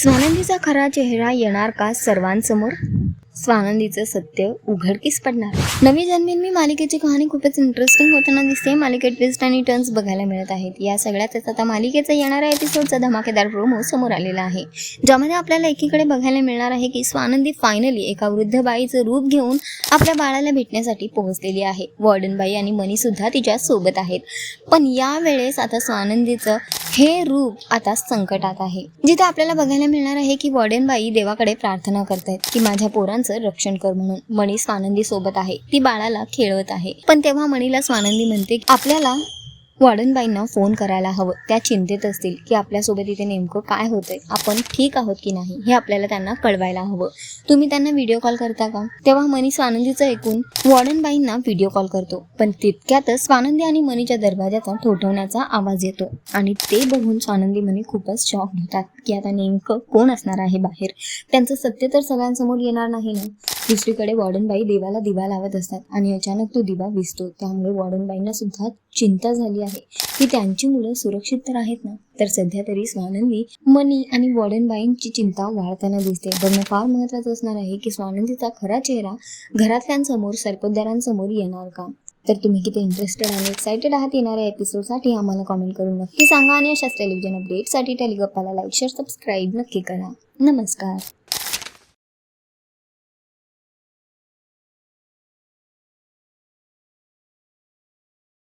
स्वानंदीचा खरा चेहरा येणार का सर्वांसमोर? स्वानंदीचं सत्य उघडकीस पडणार. नवी जन्मीन मी मालिकेची कहाणी खूपच इंटरेस्टिंग होताना दिसते. मालिकेत ट्विस्ट आणि टर्न्स बघायला मिळत आहेत. या सगळ्यातच आता मालिकेचा येणारा एपिसोडचा धमाकेदार प्रोमो समोर आलेला आहे. ज्यामध्ये आपल्याला एकीकडे बघायला मिळणार आहे की स्वानंदी फायनली एका वृद्ध बाईचं रूप घेऊन आपल्या बाळाला भेटण्यासाठी पोहोचलेली आहे. वॉर्डनबाई आणि मनी सुद्धा तिच्या सोबत आहेत. पण यावेळेस आता स्वानंदीचं हे रूप आता संकटात आहे. जिथे आपल्याला बघायला मिळणार आहे की वॉर्डनबाई देवाकडे प्रार्थना करतायत की माझ्या पोरांचं रक्षण कर म्हणून मणी स्वानंदी सोबत आहे. ती बाळाला खेळवत आहे. पण तेव्हा मणीला स्वानंदी म्हणते आपल्याला वॉर्डनबाईंना फोन करायला हवं. त्या चिंतेत असतील की आपल्यासोबत इथे नेमकं काय होतंय आपण ठीक आहोत की नाही हे आपल्याला त्यांना कळवायला हवं. तुम्ही त्यांना व्हिडिओ कॉल करता का? तेव्हा मनी स्वानंदीचं ऐकून वॉर्डनबाईंना व्हिडिओ कॉल करतो. पण तितक्यातच स्वानंदी आणि मनीच्या दरवाजाचा ठोठवण्याचा आवाज येतो. आणि ते बघून स्वानंदी मनी खूपच शॉक होतात की आता नेमकं कोण असणार आहे बाहेर? त्यांचं सत्य तर सगळ्यांसमोर येणार नाही ना? दुसरीकडे वॉर्डनबाई देवाला दिवा लावत असतात आणि अचानक तो दिवा विसतो. त्यामुळे वॉर्डनबाईंना सुद्धा चिंता झाली आहे. की त्यांची मुलं सुरक्षित तर आहेत ना? तर सध्या तरी स्वानंदी मनी आणि वॉर्डनबाईंची चिंता वाढताना दिसते. बघणं फार महत्त्वाचं असणार आहे की स्वानंदीचा खरा चेहरा घरातल्यांसमोर सरपोतदारांसमोर येणार का? तर तुम्ही किती इंटरेस्टेड आणि एक्सायटेड आहात येणाऱ्या एपिसोडसाठी आम्हाला कॉमेंट करून नक्की सांगा आणि अशाच टेलिव्हिजन अपडेटसाठी टेलिगप्पाला लाईक शेअर सबस्क्राईब नक्की करा. नमस्कार.